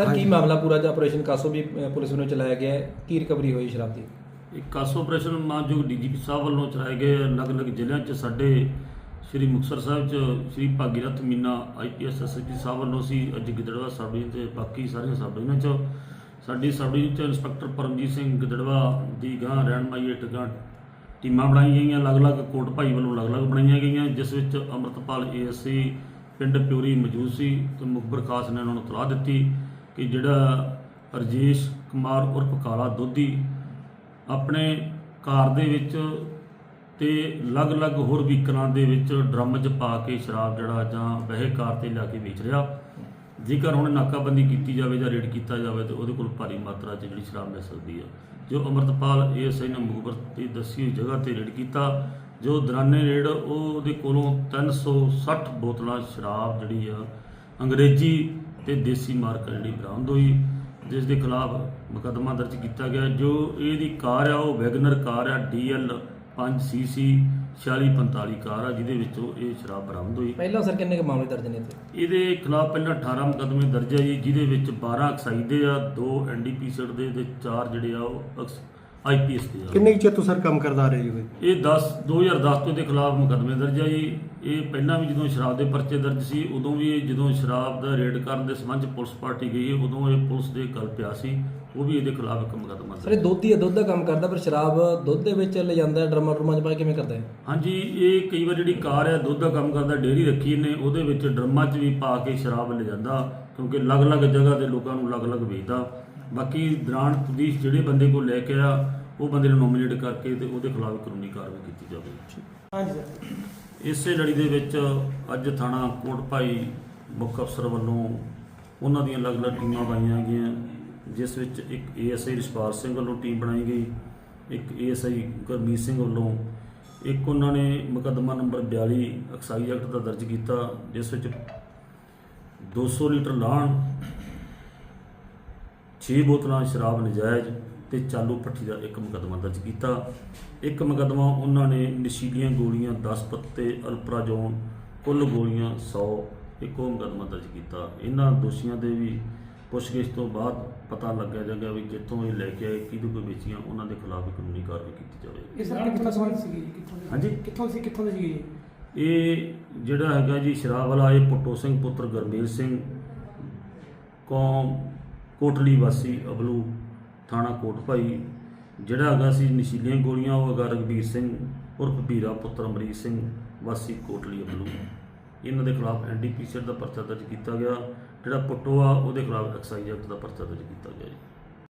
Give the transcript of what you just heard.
Sir ਕੀ ਮਾਮਲਾ ਪੂਰਾ ਜਿਹਾ ਆਪਰੇਸ਼ਨ ਕਾਸੋ ਵੀ ਅ, ਪੁਲਿਸ ਵੱਲੋਂ ਚਲਾਇਆ ਗਿਆ ਹੈ? ਕੀ ਰਿਕਵਰੀ ਹੋਈ ਸ਼ਰਾਬ ਦੀ? ਇੱਕ ਕਾਸ ਆਪਰੇਸ਼ਨ ਮਾਨਯੋਗ ਡੀਜੀਪੀ ਸਾਹਿਬ ਵੱਲੋਂ ਚਲਾਏ ਗਏ ਅਲੱਗ-ਅਲੱਗ ਜ਼ਿਲ੍ਹਿਆਂ 'ਚ ਸਾਡੇ ਸ਼੍ਰੀ ਮੁਕਤਸਰ ਸਾਹਿਬ 'ਚ ਸ਼੍ਰੀ ਭਾਗੀਰਥ ਮੀਨਾ ਆਈਪੀਐਸ ਐਸਐਸਪੀ ਸਾਹਿਬ ਵੱਲੋਂ ਸੀ ਅੱਜ ਗਿੱਦੜਵਾ ਸਬ ਡਿਵੀਜ਼ਨ ਤੇ ਬਾਕੀ ਸਾਰੀਆਂ ਸਬ ਡਿਵੀਜ਼ਨਾਂ 'ਚ। ਸਾਡੀ ਸਬ ਡਿਵੀਜ਼ਨ 'ਚ ਇੰਸਪੈਕਟਰ ਪਰਮਜੀਤ ਸਿੰਘ ਗਿੱਦੜਵਾ ਦੀ ਗਾਂ ਰਹਿਨਮਾਈ ਹੇਠ ਗਾਂ ਟੀਮਾਂ ਬਣਾਈਆਂ ਗਈਆਂ ਅਲੱਗ-ਅਲੱਗ ਕੋਟ ਭਾਈ ਵੱਲੋਂ ਅਲੱਗ-ਅਲੱਗ ਬਣਾਈਆਂ ਗਈਆਂ ਜਿਸ ਵਿੱਚ ਅਮਰਤਪਾਲ ਏਐਸਸੀ ਪਿੰਡ ਪਿਉਰੀ ਮੌਜੂਦ ਸੀ ਤੇ ਮੁਖਬਰ ਖਾਸ ਨੇ ਉਹਨਾਂ ਨੂੰ ਤਲਾਹ ਦਿੱਤੀ। ਕਿ ਜਿਹੜਾ ਰਜੇਸ਼ ਕੁਮਾਰ ਉਰਫ ਕਾਲਾ ਦੋਧੀ ਆਪਣੇ ਕਾਰ ਦੇ ਵਿੱਚ ਤੇ ਅਲੱਗ-ਅਲੱਗ ਹੋਰ ਵਹੀਕਲਾਂ ਦੇ ਵਿੱਚ ਡਰਮ 'ਚ ਪਾ ਕੇ ਸ਼ਰਾਬ ਜਿਹੜਾ ਜਾਂ ਵਹਿ ਕਾਰ ਤੇ ਲਿਆ ਕੇ ਵੇਚ ਰਿਹਾ। ਜੇਕਰ ਹੁਣ ਨਾਕਾਬੰਦੀ ਕੀਤੀ ਜਾਵੇ ਜਾਂ ਰੇਡ ਕੀਤਾ ਜਾਵੇ ਤੇ ਉਹਦੇ ਕੋਲ ਭਾਰੀ ਮਾਤਰਾ 'ਚ ਜਿਹੜੀ ਸ਼ਰਾਬ ਮਿਲ ਸਕਦੀ ਹੈ ਜੋ ਅਮਰਤਪਾਲ ਏਐਸਆਈ ਨੇ ਮੁਖਬਰ 'ਤੇ ਦੱਸੀ ਹੋਈ ਜਗ੍ਹਾ ਤੇ ਰੇਡ ਕੀਤਾ, ਜੋ ਦਰਾਨੇ ਰੇਡ, ਉਹਦੇ ਕੋਲੋਂ 360 ਬੋਤਲਾਂ ਸ਼ਰਾਬ ਜਿਹੜੀ ਆ ਅੰਗਰੇਜ਼ੀ ਤੇ ਦੇਸੀ ਮਾਰਕ ਜਿਹੜੀ ਬਰਾਮਦ ਹੋਈ ਜਿਸ ਦੇ ਖਿਲਾਫ ਮੁਕੱਦਮਾ ਦਰਜ ਕੀਤਾ ਗਿਆ। ਜੋ ਇਹਦੀ ਕਾਰ ਆ ਉਹ ਵੈਗਨਰ ਕਾਰ ਆ ਡੀਐਲ 5 ਸੀਸੀ 4645 ਕਾਰ ਆ ਜਿਹਦੇ ਵਿੱਚੋਂ ਇਹ ਸ਼ਰਾਬ ਬਰਾਮਦ ਹੋਈ। ਪਹਿਲਾਂ ਸਰ ਕਿੰਨੇ ਕੁ ਮਾਮਲੇ ਦਰਜ ਨੇ ਇੱਥੇ? ਇਹਦੇ ਖਿਲਾਫ ਪਹਿਲਾਂ 18 ਮੁਕੱਦਮੇ ਦਰਜ ਹੈ ਜੀ ਜਿਹਦੇ ਵਿੱਚ 12 ਐਕਸਾਈਜ਼ ਦੇ ਆ 2 ਐਨਡੀਪੀ ਸੈਟ ਦੇ ਤੇ 4 ਜਿਹੜੇ ਆ ਉਹ ਆਈਪੀਐਸ ਦੇ ਆ। ਕਿੰਨੇ ਕੁ ਚਿਰ ਤੋਂ ਸਰ ਕੰਮ ਕਰਦਾ ਆ ਰਿਹਾ ਜੀ ਇਹ? ਇਹ 10 2010 ਤੋਂ ਦੇ ਖਿਲਾਫ ਮੁਕੱਦਮੇ ਦਰਜ ਆ ਜੀ। ਇਹ ਪਹਿਲਾਂ ਵੀ ਜਦੋਂ ਸ਼ਰਾਬ ਦੇ ਪਰਚੇ ਦਰਜ ਸੀ ਉਦੋਂ ਵੀ ਇਹ ਜਦੋਂ ਸ਼ਰਾਬ ਦਾ ਰੇਡ ਕਰਨ ਦੇ ਸੰਬੰਧ 'ਚ ਪੁਲਿਸ ਪਾਰਟੀ ਗਈ ਉਦੋਂ ਇਹ ਪੁਲਿਸ ਦੇ ਗੱਲ ਪਿਆ ਸੀ। ਉਹ ਵੀ ਇਹਦੇ ਖਿਲਾਫ ਇੱਕ ਮੁਕੱਦਮਾ ਸਰ ਇਹ ਦਰਜ ਦੁੱਧ ਹੀ ਹੈ ਦੁੱਧ ਦਾ ਕੰਮ ਕਰਦਾ ਪਰ ਸ਼ਰਾਬ ਦੁੱਧ ਦੇ ਵਿੱਚ ਲੈ ਜਾਂਦਾ ਡਰਮਾ ਡਰਮਾ ਚ ਪਾ ਕੇ ਕਿਵੇਂ ਕਰਦਾ ਹੈ ਹਾਂਜੀ ਇਹ ਕਈ ਵਾਰ ਜਿਹੜੀ ਕਾਰ ਹੈ ਦੁੱਧ ਦਾ ਕੰਮ ਕਰਦਾ ਡੇਅਰੀ ਰੱਖੀ ਨੇ ਉਹਦੇ ਵਿੱਚ ਡਰਮਾਂ 'ਚ ਵੀ ਪਾ ਕੇ ਸ਼ਰਾਬ ਲੈ ਜਾਂਦਾ ਕਿਉਂਕਿ ਅਲੱਗ-ਅਲੱਗ ਜਗ੍ਹਾ ਦੇ ਲੋਕਾਂ ਨੂੰ ਅਲੱਗ-ਅਲੱਗ ਵੇਚਦਾ। ਬਾਕੀ ਦੌਰਾਨ ਪੁਲਿਸ ਜਿਹੜੇ ਬੰਦੇ ਕੋਲ ਲੈ ਕੇ ਆ ਉਹ ਬੰਦੇ ਨੂੰ ਨੋਮੀਨੇਟ ਕਰਕੇ ਤੇ ਉਹਦੇ ਖਿਲਾਫ ਕਾਨੂੰਨੀ ਕਾਰਵਾਈ ਕੀਤੀ ਜਾਵੇ। ਹਾਂਜੀ। ਸਰ ਇਸੇ ਲੜੀ ਦੇ ਵਿੱਚ ਅੱਜ ਥਾਣਾ ਕੋਟ ਭਾਈ ਮੁੱਖ ਅਫਸਰ ਵੱਲੋਂ ਉਹਨਾਂ ਦੀਆਂ ਅਲੱਗ-ਅਲੱਗ ਟੀਮਾਂ ਪਾਈਆਂ ਗਈਆਂ ਜਿਸ ਵਿੱਚ ਇੱਕ ਏਐਸਆਈ ਰਿਸ਼ਪਾਲ ਸਿੰਘ ਵੱਲੋਂ ਟੀਮ ਬਣਾਈ ਗਈ ਇੱਕ ਏਐਸਆਈ ਗੁਰਮੀਤ ਸਿੰਘ ਵੱਲੋਂ ਇੱਕ ਉਹਨਾਂ ਨੇ ਮੁਕੱਦਮਾ ਨੰਬਰ 42 ਐਕਸਾਈਜ਼ ਐਕਟ ਦਾ ਦਰਜ ਕੀਤਾ ਜਿਸ ਵਿੱਚ 200 ਲੀਟਰ ਲਾਹਣ 6 ਬੋਤਲਾਂ ਸ਼ਰਾਬ ਨਜਾਇਜ਼ ਤੇ ਚਾਲੂ ਪੱਠੀ ਦਾ ਇੱਕ ਮੁਕੱਦਮਾ ਦਰਜ ਕੀਤਾ। ਇੱਕ ਮੁਕੱਦਮਾ ਉਹਨਾਂ ਨੇ ਨਸ਼ੀਲੀਆਂ ਗੋਲੀਆਂ 10 ਪੱਤੇ ਅਲਪਰਾਜੋਨ ਕੁੱਲ ਗੋਲੀਆਂ 100 ਇੱਕ ਮੁਕੱਦਮਾ ਦਰਜ ਕੀਤਾ। ਇਹਨਾਂ ਦੋਸ਼ੀਆਂ ਦੇ ਵੀ ਪੁੱਛਗਿੱਛ ਤੋਂ ਬਾਅਦ ਪਤਾ ਲੱਗਿਆ ਜਾਗਾ ਵੀ ਜਿੱਥੋਂ ਇਹ ਲੈ ਕੇ ਆਏ ਕਿਹਦੇ ਕੋਲ ਵੇਚੀਆਂ ਉਹਨਾਂ ਦੇ ਖਿਲਾਫ ਕਾਨੂੰਨੀ ਕਾਰਵਾਈ ਕੀਤੀ ਜਾਵੇ ਇਹ ਸਰ ਕਿੱਥੋਂ ਕਿੱਥੋਂ ਦੀ? ਹਾਂਜੀ? ਕਿੱਥੋਂ ਸੀ ਕਿੱਥੋਂ ਦੀ ਸੀਗੀ ਜੀ? ਇਹ ਜਿਹੜਾ ਹੈਗਾ ਜੀ ਸ਼ਰਾਬ ਵਾਲਾ ਇਹ ਪੁੱਟੋ ਸਿੰਘ ਪੁੱਤਰ ਗਰਮੇਲ ਸਿੰਘ ਕੌਮ ਕੋਟਲੀ ਵਾਸੀ ਅਬਲੂ ਥਾਣਾ ਕੋਟ ਭਾਈ, ਜਿਹੜਾ ਹੈਗਾ ਸੀ ਨਸ਼ੀਲੀਆਂ ਗੋਲੀਆਂ, ਉਹ ਹੈਗਾ ਰਗਵੀਰ ਸਿੰਘ ਉਰਫ ਵੀਰਾ ਪੁੱਤਰ ਅਮਰੀਕ ਸਿੰਘ ਵਾਸੀ ਕੋਟਲੀ ਅਬਲੂ। ਇਹਨਾਂ ਦੇ ਖਿਲਾਫ ਐਨਡੀਪੀਸੀ ਦਾ ਪਰਚਾ ਦਰਜ ਕੀਤਾ ਗਿਆ, ਜਿਹੜਾ ਪੁੱਟੋ ਆ, ਉਹਦੇ ਖਿਲਾਫ ਐਕਸਾਈਜ਼ ਐਕਟ ਦਾ ਪਰਚਾ ਦਰਜ ਕੀਤਾ ਗਿਆ ਜੀ।